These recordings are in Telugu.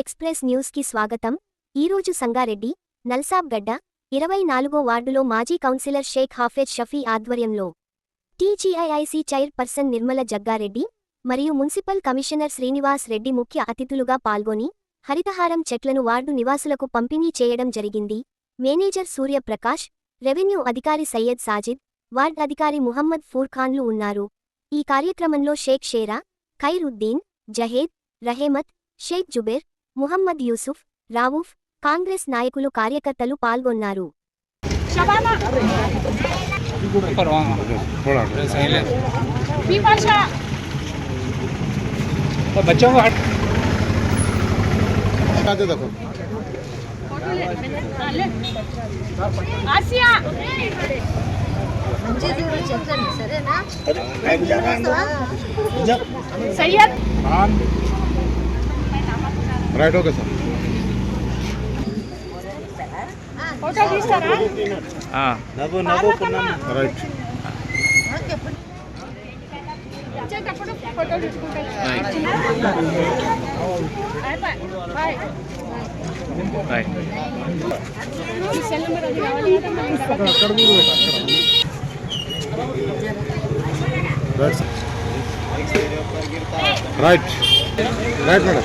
ఎక్స్ప్రెస్ న్యూస్కి స్వాగతం. ఈరోజు సంగారెడ్డి నల్సాబ్గడ్డ ఇరవై నాలుగో వార్డులో మాజీ కౌన్సిలర్ షేక్ హాఫెజ్ షఫీ ఆధ్వర్యంలో టీజీఐఐసీ చైర్పర్సన్ నిర్మల జగ్గారెడ్డి మరియు మున్సిపల్ కమిషనర్ శ్రీనివాస్ రెడ్డి ముఖ్య అతిథులుగా పాల్గొని హరితహారం చెట్లను వార్డు నివాసులకు పంపిణీ చేయడం జరిగింది. మేనేజర్ సూర్యప్రకాష్ రెవెన్యూ అధికారి సయ్యద్ సాజిద్ వార్డ్ అధికారి ముహమ్మద్ ఫూర్ఖాన్లు ఉన్నారు. ఈ కార్యక్రమంలో షేక్ షేరా ఖైరుద్దీన్ జహేద్ రహేమత్ షేక్ జుబేర్ ముహమ్మద్ యూసుఫ్ రావూఫ్ కాంగ్రెస్ నాయకులు కార్యకర్తలు పాల్గొన్నారు Syed right okay sir right వచ్చేటప్పుడు రైట్ మేడం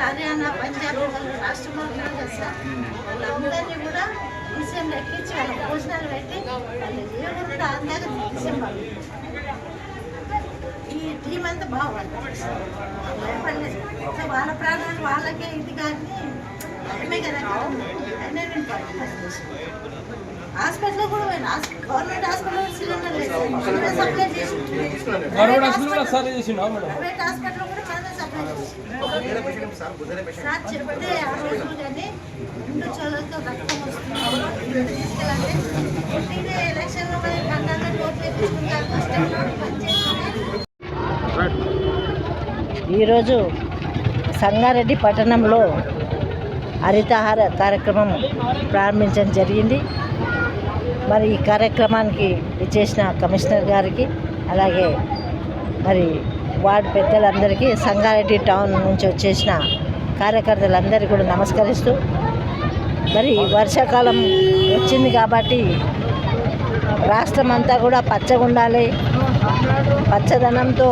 హర్యానా పంజాబ్ వాళ్ళు రాష్ట్రంలో ఉన్నారు కదా సార్ వాళ్ళందరినీ కూడా విషయం లెక్కించి వాళ్ళ భోజనాలు పెట్టి వాళ్ళు ఏ ఊరు అందాక విషయం వాళ్ళు టీం అంతా బాగుంది. సో వాళ్ళ ప్రాణాలు వాళ్ళకే ఇది కానీ భయమే కదా. నేను పనిచేసి హాస్పిటల్లో కూడా పోయినా. గవర్నమెంట్ హాస్పిటల్లో సిలిండర్ లేదు. సప్లై చేసి ప్రైవేట్ హాస్పిటల్లో కూడా మనమే సప్లై చేసి సార్ చెప్పండి ఆ రోజు కానీ రెండు చోళ్ళతో రక్తం వస్తుంది. తీసుకెళ్ళండి. ఎలక్షన్లో కన్నాళ్ళ ఓట్లు వేపించుకుంటారు కష్టంలో ఈరోజు సంగారెడ్డి పట్టణంలో హరితహార కార్యక్రమం ప్రారంభించడం జరిగింది. మరి ఈ కార్యక్రమానికి ఇచ్చేసిన కమిషనర్ గారికి అలాగే మరి వార్డు పెద్దలందరికీ సంగారెడ్డి టౌన్ నుంచి వచ్చేసిన కార్యకర్తలందరికీ కూడా నమస్కరిస్తూ మరి వర్షాకాలం వచ్చింది కాబట్టి రాష్ట్రం అంతా కూడా పచ్చగా ఉండాలి పచ్చదనంతో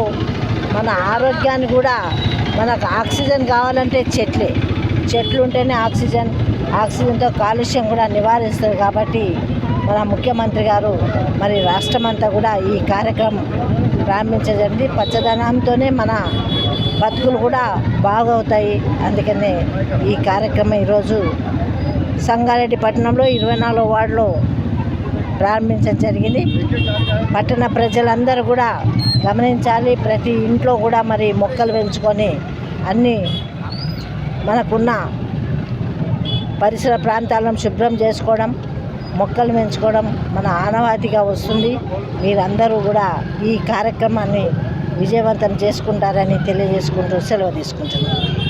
మన ఆరోగ్యాన్ని కూడా మనకు ఆక్సిజన్ కావాలంటే చెట్లే. చెట్లు ఉంటేనే ఆక్సిజన్ ఆక్సిజన్తో కాలుష్యం కూడా నివారిస్తుంది కాబట్టి మన ముఖ్యమంత్రి గారు మరి రాష్ట్రం అంతా కూడా ఈ కార్యక్రమం ప్రారంభించజరిగింది పచ్చదనంతోనే మన బతుకులు కూడా బాగవుతాయి. అందుకనే ఈ కార్యక్రమం ఈరోజు సంగారెడ్డి పట్టణంలో ఇరవై నాలుగో వార్డులో ప్రారంభించడం జరిగింది. పట్టణ ప్రజలందరూ కూడా గమనించాలి. ప్రతి ఇంట్లో కూడా మరి మొక్కలు పెంచుకొని అన్నీ మనకున్న పరిసర ప్రాంతాలను శుభ్రం చేసుకోవడం మొక్కలు పెంచుకోవడం మన ఆనవాతిగా వస్తుంది. మీరందరూ కూడా ఈ కార్యక్రమాన్ని విజయవంతం చేసుకుంటారని తెలియజేసుకుంటూ సెలవు తీసుకుంటున్నాను.